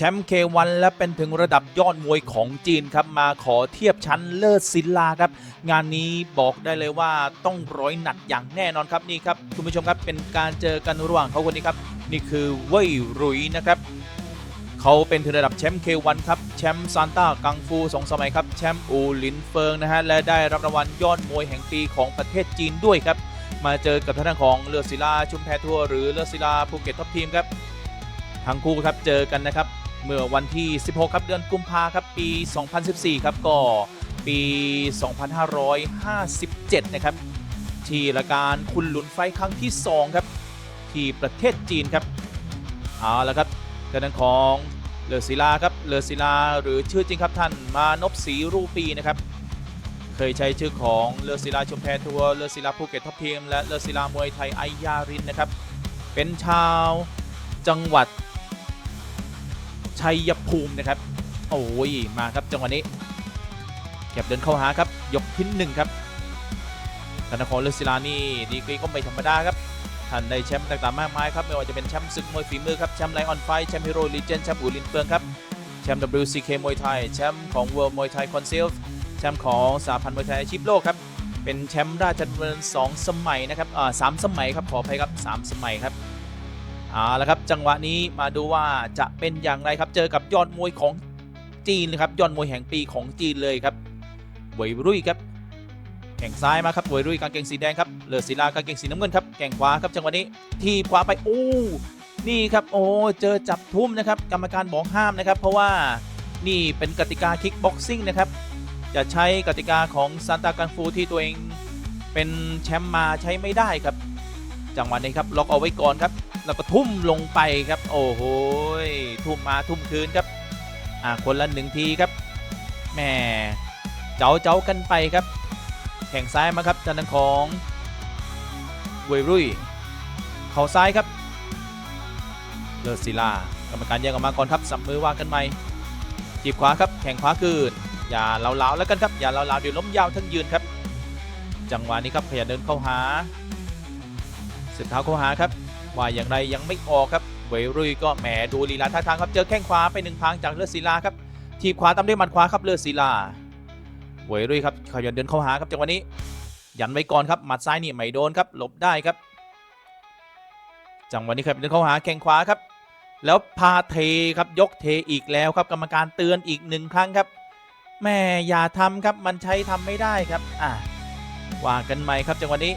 แชมป์เควันและเป็นถึงระดับยอดมวยของจีนครับมาขอเทียบชั้นเลิศศิลาครับ งานนี้บอกได้เลยว่าต้องร้อยหนักอย่างแน่นอนครับนี่ครับคุณผู้ชมครับเป็นการเจอกันระหว่างเขาคนนี้ครับ นี่คือเว่ยรุยนะครับเขาเป็นถึงระดับแชมป์เควันครับแชมป์ซานต้ากังฟูสองสมัยครับแชมป์อูหลินเฟิงนะฮะและได้รับรางวัลยอดมวยแห่งปีของประเทศจีนด้วยครับมาเจอกับทางด้านของเลือดศิลาชุมแพทัวหรือเลือดศิลาภูเก็ตท็อปทีมครับทั้งคู่ครับเจอกันนะครับ เมื่อวันที่ 16 ครับเดือนกุมภาครับปี 2014 ครับก็ปี 2557 นะครับ ที่รายการคุณหลุนไฟครั้งที่ 2 ครับ ที่ประเทศจีนครับเอาละครับทางด้านของเลอศิลาครับเลอศิลาหรือชื่อจริงครับท่านมานพศรีรูปีนะครับ เคยใช้ชื่อของเลอศิลาชมแพทัวร์เลอศิลาภูเก็ตท็อปทีมและเลอศิลามวยไทยไอยารินนะครับ เป็นชาวจังหวัด ชัยภูมินะครับ โอ้ยมาครับจังหวะนี้เก็บเดินเข้าหาครับ ยกที่หนึ่งครับธนครเลศิลานี่ดีกรีก็ไม่ธรรมดาครับท่านได้แชมป์ต่างๆมากมายครับไม่ว่าจะเป็นแชมป์ศึกมวยฝีมือครับแชมป์ไลออนไฟแชมป์ฮีโร่ลีเจนแชมป์อูลินเฟิงครับแชมป์ WCK มวยไทยแชมป์ของ World มวยไทยคอนเซิลแชมป์ของสาพันธ์มวยไทยอาชีพโลกครับเป็นแชมป์ราชดำเนิน2สมัยนะครับอ่าสามสมัยครับขออภัยครับสามสมัยครับ เอาละครับจังหวะนี้มาดูว่าจะเป็นอย่างไรครับเจอกับยอดมวยของจีนนะครับยอดมวยแห่งปีของจีนเลยครับเวยรุ่ยครับแข่งซ้ายมาครับเวยรุ่ยกางเกงสีแดงครับเลอศิลากางเกงสีน้ำเงินครับแข่งขวาครับจังหวะนี้ทีบขวาไปโอ้นี่ครับโอ้เจอจับทุ่มนะครับกรรมการบอกห้ามนะครับ เพราะว่านี่เป็นกติกาคิกบ็อกซิ่งนะครับจะใช้กติกาของซานตากันฟูที่ตัวเองเป็นแชมป์มาใช้ไม่ได้ครับ จังหวะนี้ครับล็อกเอาไว้ก่อนครับ แล้วก็ทุ่มลงไปครับ โอ้โหทุ่มมาทุ่มคืนครับอ่าคนละหนึ่งทีครับแหม่เจ้าเจ้ากันไปครับ แข่งซ้ายมาครับจานันของเวรุ่ยเข่าซ้ายครับเลิศศิลากรรมการแยกออกมาก่อนครับสับมือว่ากันใหม่จีบขวาครับแข่งขวาคืนอย่าเล้าๆแล้วกันครับอย่าเล้าๆเดี๋ยวล้มยาวทั้งยืนครับ จังหวะนี้ครับพยายามเดินเข้าหาสุดเท้าเข้าหาครับ ว่าอย่างไรยังไม่ออกครับเวยรุ่ยก็แหมดูลีลาท่าทางครับเจอแข้งขวาไปหนึ่งพังจากเลือดศิลาครับทีบขวาตามด้วยหมัดขวาครับเลือดศิลาเวยรุ่ยครับขยันเดินเข้าหาครับจังหวะนี้ ยันไว้ก่อนครับหมัดซ้ายนี่ไม่โดนครับหลบได้ครับ จังหวะนี้ครับเดินเข้าหาแข้งขวาครับ แล้วพาเทครับยกเทอีกแล้วครับกรรมการเตือนอีกหนึ่งครั้งครับแม่อย่าทำครับมันใช้ทำไม่ได้ครับอะว่ากันใหม่ครับจังหวะนี้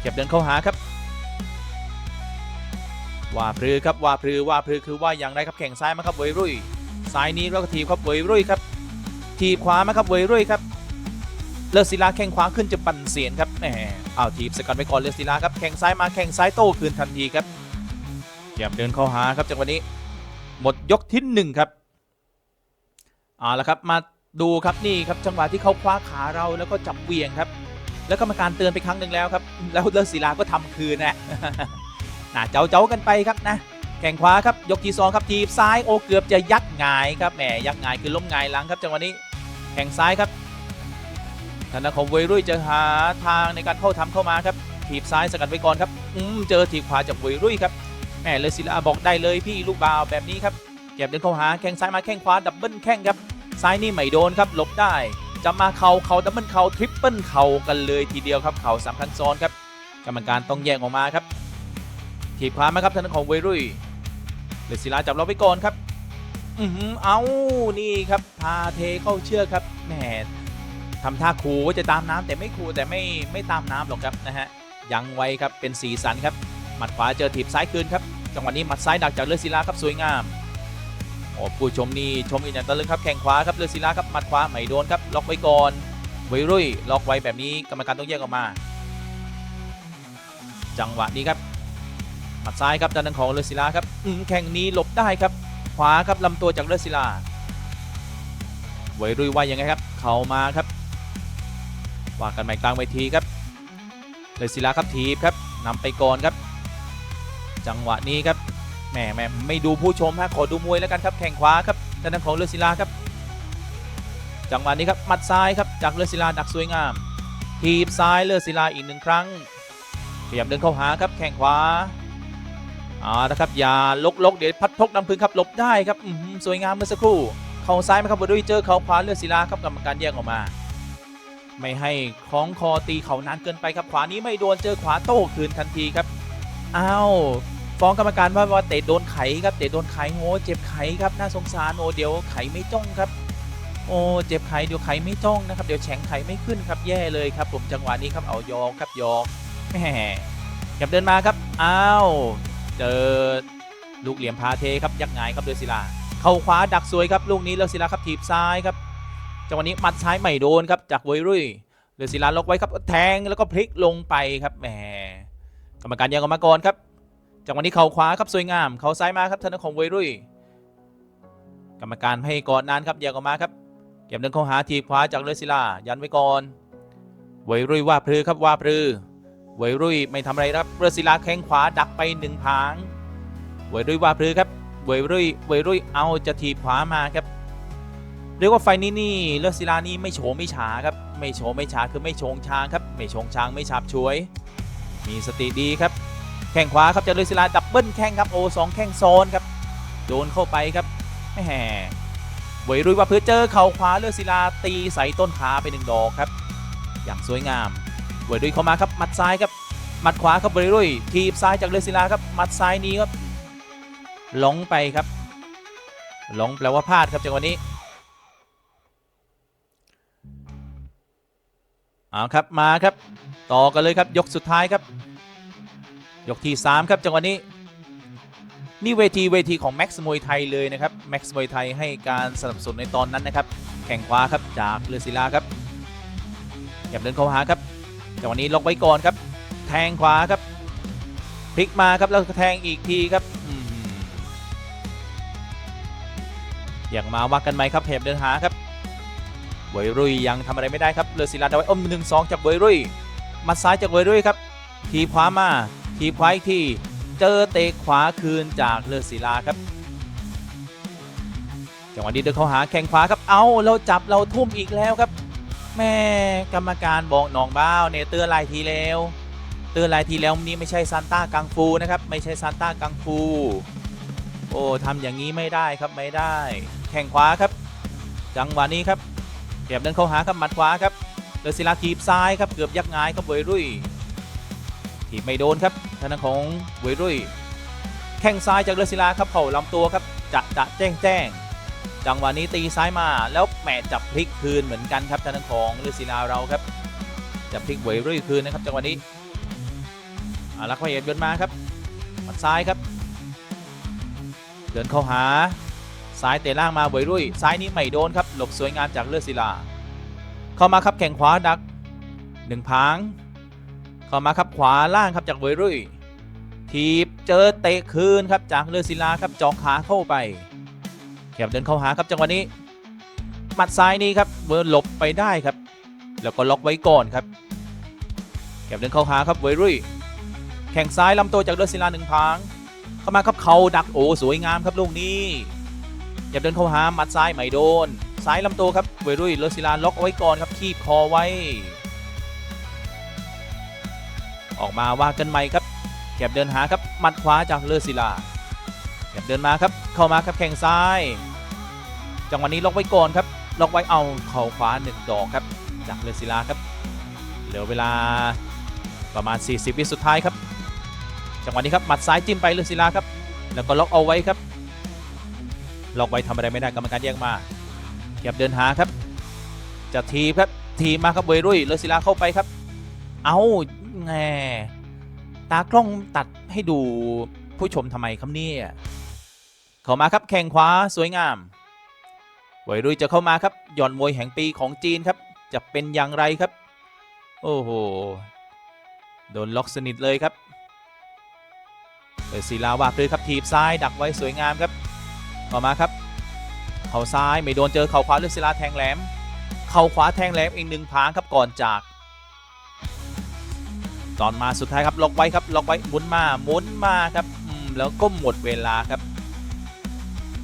เก็บเดินเข้าหาครับ ว่าพลือครับว่าพลือว่าพลือคือว่าอย่างไรครับแข่งซ้ายมาครับเวยรุ่ยซ้ายนี้แล้วก็ทีบครับเวยรุ่ยครับ ทีบขวามาครับเวยรุ่ยครับเลือดศิลาแข่งขวาขึ้นจะปั่นเสียนครับแหมเอาทีบสกัดไว้ก่อนเลือดศิลาครับแข่งซ้ายมาแข่งซ้ายโต้คืนทันทีครับเก็บเดินเข้าหาครับจังหวะนี้ หมดยกที่หนึ่งครับเอาละครับมาดูครับนี่ครับจังหวะที่เขาคว้าขาเราแล้วก็จับเวียงครับ แล้วกรรมการเตือนไปครั้งหนึ่งแล้วครับ แล้วเลือดศิลาก็ทำคืนนะ น่าเจ้าเจ้ากันไปครับนะแข่งขวาครับยกที่สองครับทีบซ้ายโอเกือบจะยักงายครับแหมยักงายคือล้มงายหลังครับจังหวะนี้แข่งซ้ายครับธนาคมเวรุ่ยจะหาทางในการเข้าทำเข้ามาครับทีบซ้ายสกัดไว้ก่อนครับอืมเจอทีบขวาจากเวรุ่ยครับแหมเลยศิลาบอกได้เลยพี่ลูกบาวแบบนี้ครับเก็บเดินเข้าหาแข้งซ้ายมาแข้งขวาดับเบิลแข้งครับซ้ายนี่ไม่โดนครับหลบได้จะมาเข่าเข่าดับเบิลเข่าทริปเปิลเข่ากันเลยทีเดียวครับเข่าสามครั้งซ้อนครับกรรมการต้องแยกออกมาครับ ถีบขวามาครับทางด้านของเวรุ่ยเลศิลาจับเราไปก่อนครับ อือหือเอานี่ครับ พาเทเข้าเชือกครับแหมทำท่าขู่ว่าจะตามน้ำแต่ไม่ขู่แต่ไม่ไม่ตามน้ำหรอกครับนะฮะยังไว้ครับเป็นสีสันครับหมัดขวาเจอถีบซ้ายคืนครับจังหวะนี้หมัดซ้ายดักจากเลือศิลาครับสวยงามโอ้ผู้ชมนี่ชมอีกอย่างตะลึงครับแข่งขวาครับเลือศิลาครับหมัดขวาไม่โดนครับล็อกไว้ก่อนเวรุ่ยล็อกไว้แบบนี้กรรมการต้องแยกออกมา จังหวะนี้ครับ มัดซ้ายครับด้านของเลอศิลาครับอืแข่งนี้หลบได้ครับ ขวาครับลำตัวจากเลอศิลาไวรุ่ยว่ายังไงครับ เข่ามาครับว่ากันใหม่กลางเวทีครับเลอศิลาครับทีบครับนำไปก่อนครับ จังหวะนี้ครับแหมแหมไม่ดูผู้ชมฮะขอดูมวยแล้วกันครับแข่งขวาครับด้านของเลอศิลาครับ จังหวะนี้ครับมัดซ้ายครับจากเลอศิลาดักสวยงาม ทีบซ้ายเลอศิลาอีกหนึ่งครั้งพยายามเดินเข้าหาครับแข้งขวา อาละครับอย่าลกลกเดี๋ยวพัดพกน้ำพึ่งครับหลบได้ครับอื้อหือสวยงามเมื่อสักครู่เข่าซ้ายไหมครับบด้วยเจอเข่าขวาเลือดศิลาครับกรรมการแยกออกมา ไม่ให้คล้องคอตีเข่านานเกินไปครับขวานี้ไม่โดนเจอขวาโต้คืนทันทีครับอ้าวฟ้องกรรมการว่าว่าเตะโดนไขครับเตะโดนไขโอ้เจ็บไขครับน่าสงสารโอ้เดี๋ยวไขไม่จ้องครับ โอ้เจ็บไขเดี๋ยวไขไม่จ้องนะครับเดี๋ยวแฉงไขไม่ขึ้นครับแย่เลยครับผมจังหวะนี้ครับเอายอกครับยอกแหมหยับเดินมาครับอ้าว เจอลูกเหลี่ยมพาเทครับยักหงายครับเดือศิลา เข้าขวาดักสวยครับลูกนี้เลอศิลาครับถีบซ้ายครับจังหวะนี้มัดซ้ายไม่โดนครับจากเวยรุ่ยเลอศิลาล็อกไว้ครับแทงแล้วก็พลิกลงไปครับแหมกรรมการยังออกมาก่อนครับจังหวะนี้เข่าขวาครับสวยงามเข่าซ้ายมาครับทางด้านของเวยรุ่ยกรรมการให้กอนนานครับแยกออกมาครับเก็บเดินเข้าหาทีบขวาจากเลอศิลายันไว้ก่อนเวยรุ่ยว่าพลือครับว่าพลือ เวรุ่ยไม่ทำอะไรครับเลอศิลาแข้งขวาดักไปหนึ่งผางเวรุ่ยว่าพลือครับเวรุ่ยเวรุ่ยเอาจะทีบขวามาครับเรียกว่าไฟนี้นี่เลือศิลานี่ไม่โฉมไม่ฉาครับไม่โฉมไม่ฉาคือไม่โฉงช้างครับไม่โฉงช้างไม่ฉาบช่วย มีสติดีครับแข้งขวาครับจากเลือศิลาดับเบิลแข้งครับโอสองแข้งซ้อนครับโดนเข้าไปครับแหมเวยรุ่ยว่าเพื่อเจอเข่าขวาเลือศิลาตีใส่ต้นขาไปหนึ่งดอกครับ อย่างสวยงาม เวยรุ่ยเข้ามาครับหมัดซ้ายครับหมัดขวาครับเวยรุ่ยทีบซ้ายจากเลือกศิลาครับหมัดซ้ายนี้ครับหลงไปครับหลงแปลว่าพลาดครับจังหวะนี้เอาครับมาครับ ต่อกันเลยครับยกสุดท้ายครับ ยกที่ 3 ครับจังหวะนี้นี่เวทีเวทีของแม็กซ์มวยไทยเลยนะครับแม็กซ์มวยไทยให้การสนับสนุนในตอนนั้นนะครับ แข่งขวาครับจากเรือศิลาครับแกบเดินเข้าหาครับ จังหวะนี้ล็อกไว้ก่อนครับ แทงขวาครับพลิกมาครับแล้วแทงอีกทีครับอยากมาว่ากันไหมครับเพบเดินหาครับเวยรุ่ยยังทำอะไรไม่ได้ครับเลอศิลาดาไว้อมหนึ่งสองจากเวยรุ่ยมัดซ้ายจากเวยรุ่ยครับทีขวามาทีขวาอีกทีเจอเตะขวาคืนจากเลอศิลาครับจังหวะนี้เดินเข้าหาแข้งขวาครับเอาเราจับเราทุ่มอีกแล้วครับ แม่กรรมการบอกหนองบ้าวเนี่ยเตือนหลายทีแล้ว เตือนหลายทีแล้วนี่ไม่ใช่ซานต้ากังฟูนะครับ ไม่ใช่ซานต้ากังฟู โอ้ทำอย่างนี้ไม่ได้ครับไม่ได้ แข่งขวาครับ จังหวะนี้ครับเก็บเดินเข้าหาครับหมัดขวาครับเดอศิลาทีบซ้ายครับเกือบยักงายครับเวยรุ่ยทีบไม่โดนครับทางด้านของเวยรุ่ยแข้งซ้ายจากเดอศิลาครับเข่าลำตัวครับจะจะแจ้งแจ้ง จังหวะนี้ตีซ้ายมาแล้วแหมจับพลิกคืนเหมือนกันครับทางด้านของเดอศิลาเราครับจับพลิกเวยรุ่ยคืนนะครับจังหวะนี้อาลักพยเอกเดินมาครับมัดซ้ายครับ เดินเข้าหาซ้ายเตะล่างมาเวยรุ่ยซ้ายนี้ไม่โดนครับหลบสวยงามจากเลือดศิลา เข้ามาครับแข่งขวาดักหนึ่งพางเข้ามาครับขวาล่างครับจากเวยรุ่ยทีบเจอเตะคืนครับจากเลือดศิลาครับจองขาเข้าไป แคบเดินเข้าหาครับจังหวะนี้หมัดซ้ายนี้ครับเวอร์หลบไปได้ครับ แล้วก็ล็อกไว้ก่อนครับแคบเดินเข้าหาครับเวยรุ่ยแข่งซ้ายลำตัวจากเลือดศิลาหนึ่งพาง เข้ามาครับเขาดักโอ้สวยงามครับลูกนี้อย่าเดินเข้าหาหมัดซ้ายไม่โดนซ้ายลำตัวครับเวรุ่ยเลอศิลาล็อกไว้ก่อนครับคีบคอไว้ ออกมาว่ากันใหม่ครับแกบเดินหาครับหมัดขวาจากเลอศิลา เดินมาครับเข้ามาครับแข่งซ้าย จังหวะนี้ล็อกไว้ก่อนครับล็อกไว้เอาเข่าขวาหนึ่งดอกครับ จากเลอศิลาครับเหลือเวลาประมาณ 40 วิสุดท้ายครับ จังหวะนี้ครับหมัดซ้ายจิ้มไปเลอศิลาครับ แล้วก็ล็อกเอาไว้ครับล็อกไว้ทำอะไรไม่ได้กรรมการแยกมาเก็บเดินหาครับ จะทีครับทีมาครับเวรุ่ยเลอศิลาเข้าไปครับ เอาแงตากล้องตัดให้ดูผู้ชมทำไมครับเนี่ย เข้ามาครับแข่งขวาสวยงามเวยรุ่ยจะเข้ามาครับหย่อนมวยแห่งปีของจีนครับจะเป็นอย่างไรครับ โอ้โหโดนล็อกสนิทเลยครับเปิดศิลาวาพลือครับทีบซ้ายดักไว้สวยงามครับต่อมาครับ เข่าซ้ายไม่โดนเจอเข่าขวาเลือกศิลาแทงแหลม เข่าขวาแทงแหลมอีกหนึ่งพางครับก่อนจาก ตอนมาสุดท้ายครับล็อกไว้ครับล็อกไว้หมุนมาหมุนมาครับอืมแล้วก็หมดเวลาครับ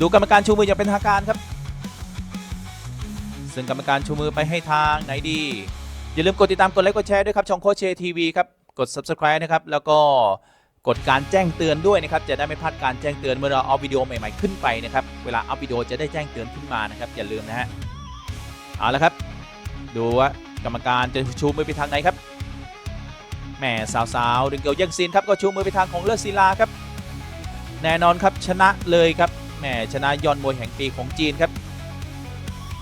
ดูกรรมการชูมืออย่างเป็นทางการครับ ซึ่งกรรมการชูมือไปให้ทางไหนดี อย่าลืมกดติดตามกดไลค์กดแชร์ด้วยครับช่องโคชเชทีวีครับ กด subscribe นะครับ แล้วก็กดการแจ้งเตือนด้วยนะครับ จะได้ไม่พลาดการแจ้งเตือนเมื่อเราเอาวิดีโอใหม่ๆขึ้นไปนะครับ เวลาอัพวิดีโอจะได้แจ้งเตือนขึ้นมานะครับ อย่าลืมนะฮะ เอาละครับ ดูว่ากรรมการจะชูมือไปทางไหนครับแหม่สาวๆดึงเกลียังซีนครับก็ชูมือไปทางของเลิศศิลาครับ แน่นอนครับชนะเลยครับ แหม่ชนะยอนมวยแห่งปีของจีนครับ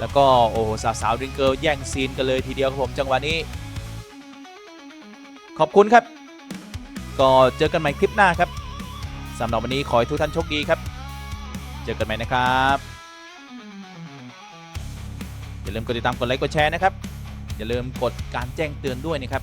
แล้วก็โอ้โหสาวๆดึงเกิลแย่งซีนกันเลยทีเดียวครับผมจังหวะนี้ ขอบคุณครับ ก็เจอกันใหม่คลิปหน้าครับสำหรับวันนี้ขอให้ทุกท่านโชคดีครับ เจอกันใหม่นะครับอย่าลืมกดติดตามกดไลค์กดแชร์นะครับอย่าลืมกดการแจ้งเตือนด้วยนะครับ